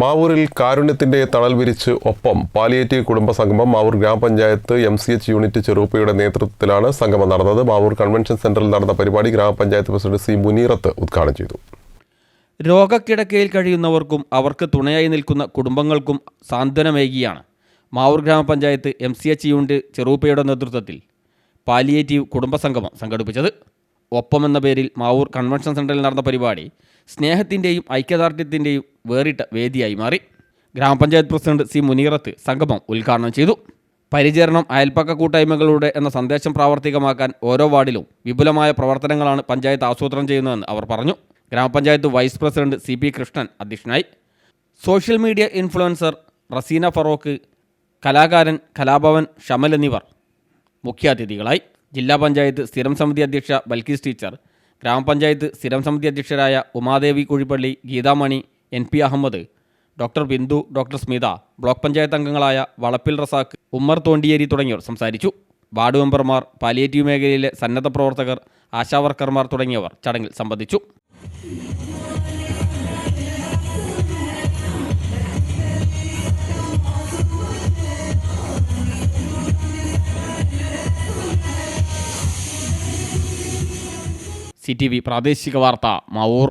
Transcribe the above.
മാവൂരിൽ കാരുണ്യത്തിന്റെ തണൽ വിരിച്ച് ഒപ്പം പാലിയേറ്റീവ് കുടുംബ സംഗമം മാവൂർ ഗ്രാമപഞ്ചായത്ത് എം സി എച്ച് യൂണിറ്റ് ചെറുപ്പയുടെ നേതൃത്വത്തിലാണ് സംഗമം നടന്നത്. മാവൂർ കൺവെൻഷൻ സെന്ററിൽ നടന്ന പരിപാടി ഗ്രാമപഞ്ചായത്ത് പ്രസിഡന്റ് സി മുനീറത്ത് ഉദ്ഘാടനം ചെയ്തു. രോഗക്കിടക്കയിൽ കഴിയുന്നവർക്കും അവർക്ക് തുണയായി നിൽക്കുന്ന കുടുംബങ്ങൾക്കും സാന്ത്വനമേകിയാണ് മാവൂർ ഗ്രാമപഞ്ചായത്ത് എം സി എച്ച് യൂണിറ്റ് ചെറുപ്പയുടെ നേതൃത്വത്തിൽ പാലിയേറ്റീവ് കുടുംബസംഗമം സംഘടിപ്പിച്ചത്. ഒപ്പം എന്ന പേരിൽ മാവൂർ കൺവെൻഷൻ സെന്ററിൽ നടന്ന പരിപാടി സ്നേഹത്തിന്റെയും ഐക്യദാർഢ്യത്തിന്റെയും വേറിട്ട വേദിയായി മാറി. ഗ്രാമപഞ്ചായത്ത് പ്രസിഡന്റ് സി മുനീറത്ത് സംഗമം ഉദ്ഘാടനം ചെയ്തു. പരിചരണം അയൽപ്പക്ക കൂട്ടായ്മകളുടെ എന്ന സന്ദേശം പ്രാവർത്തികമാക്കാൻ ഓരോ വാർഡിലും വിപുലമായ പ്രവർത്തനങ്ങളാണ് പഞ്ചായത്ത് ആസൂത്രണം ചെയ്യുന്നതെന്ന് അവർ പറഞ്ഞു. ഗ്രാമപഞ്ചായത്ത് vice president C P Krishnan അധ്യക്ഷനായി. Social media influencer Raseena Farook കലാകാരൻ കലാഭവൻ ഷമൽ എന്നിവർ മുഖ്യാതിഥികളായി. ജില്ലാ പഞ്ചായത്ത് സ്ഥിരം സമിതി അധ്യക്ഷ ബൽക്കീസ് ടീച്ചർ ഗ്രാമപഞ്ചായത്ത് സ്ഥിരം സമിതി അധ്യക്ഷരായ Umadevi Kuzhippally Geethamani N P Ahmed doctor Bindu doctor Smitha block panchayat അംഗങ്ങളായ വളപ്പിൽ റസാഖ് ഉമ്മർ തോണ്ടിയേരി തുടങ്ങിയവർ സംസാരിച്ചു. വാർഡ് മെമ്പർമാർ പാലിയേറ്റീവ് മേഖലയിലെ സന്നദ്ധ പ്രവർത്തകർ ആശാവർക്കർമാർ തുടങ്ങിയവർ ചടങ്ങിൽ സംബന്ധിച്ചു. സി ടി വി പ്രാദേശിക വാർത്ത മാവൂർ.